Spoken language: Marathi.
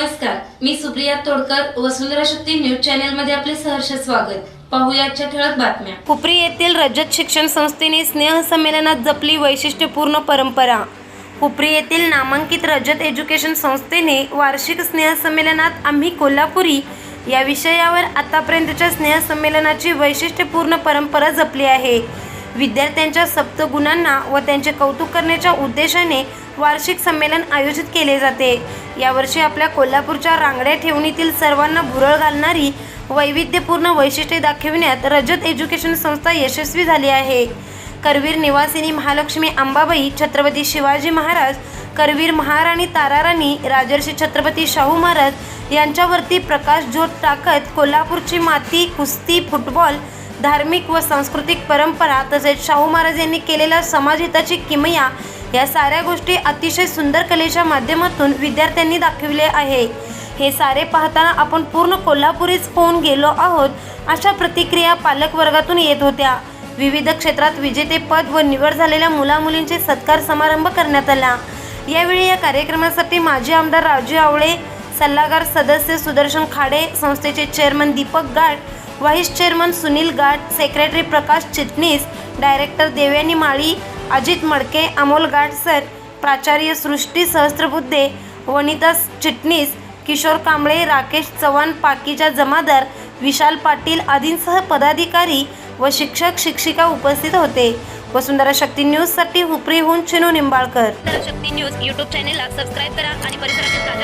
नमस्कार मी सुप्रिया तोडकर वसुंधरा शक्ती न्यूज चॅनेल मध्ये आपले सहर्ष स्वागत. पाहुयाच्या ठळक बातम्या. हुपरी येथील रजत शिक्षण संस्थेने स्नेहसंमेलनात जपली वैशिष्ट्यपूर्ण परंपरा. हुपरी येथील नामांकित रजत एज्युकेशन संस्थेने वार्षिक स्नेहसंमेलनात आम्ही कोल्हापुरी या विषयावर आतापर्यंतच्या स्नेहसंमेलनाची वैशिष्ट्यपूर्ण परंपरा जपली आहे. विद्यार्थ्यांच्या सप्तगुणांना व त्यांचे कौतुक करण्याच्या उद्देशाने वार्षिक संमेलन आयोजित केले जाते. यावर्षी आपल्या कोल्हापूरच्या रांगड्या ठेवणीतील सर्वांना भुरळ घालणारी वैविध्यपूर्ण वैशिष्ट्ये दाखविण्यात रजत एज्युकेशन संस्था यशस्वी झाली आहे. करवीर निवासिनी महालक्ष्मी अंबाबाई छत्रपती शिवाजी महाराज करवीर महाराणी ताराराणी राजर्षी छत्रपती शाहू महाराज यांच्यावरती प्रकाश ज्योत टाकत कोल्हापूरची माती कुस्ती फुटबॉल धार्मिक व सांस्कृतिक परंपरा तसेच शाहू महाराज यांनी केलेल्या समाजहिताची किमया या साऱ्या गोष्टी अतिशय सुंदर कलेच्या माध्यमातून विद्यार्थ्यांनी दाखविले आहे. हे सारे पाहताना आपण पूर्ण कोल्हापुरीच होऊन गेलो आहोत अशा प्रतिक्रिया पालक वर्गातून येत होत्या. विविध क्षेत्रात विजेतेपद व निवड झालेल्या मुलामुलींचे सत्कार समारंभ करण्यात आला. यावेळी या कार्यक्रमासाठी माजी आमदार राजू आवळे सल्लागार सदस्य सुदर्शन खाडे संस्थेचे चेअरमन दीपक गाठ vice chairman Sunil Gath secretary Prakash Chitnis director Devyani Mali Ajit Madke Amol Gadsar प्राचार्य सृष्टी सहस्त्रबुद्धे वनिता चिटणीस किशोर कांबळे राकेश चव्हाण पाकीजा जमादार विशाल पाटील आदींसह पदाधिकारी व शिक्षक शिक्षिका उपस्थित होते. वसुंधरा शक्ती न्यूजसाठी हुपरीहून चिनू निंबाळकर. शक्ती न्यूज यूट्यूब चॅनेलला सबस्क्राईब करा आणि परिसरातील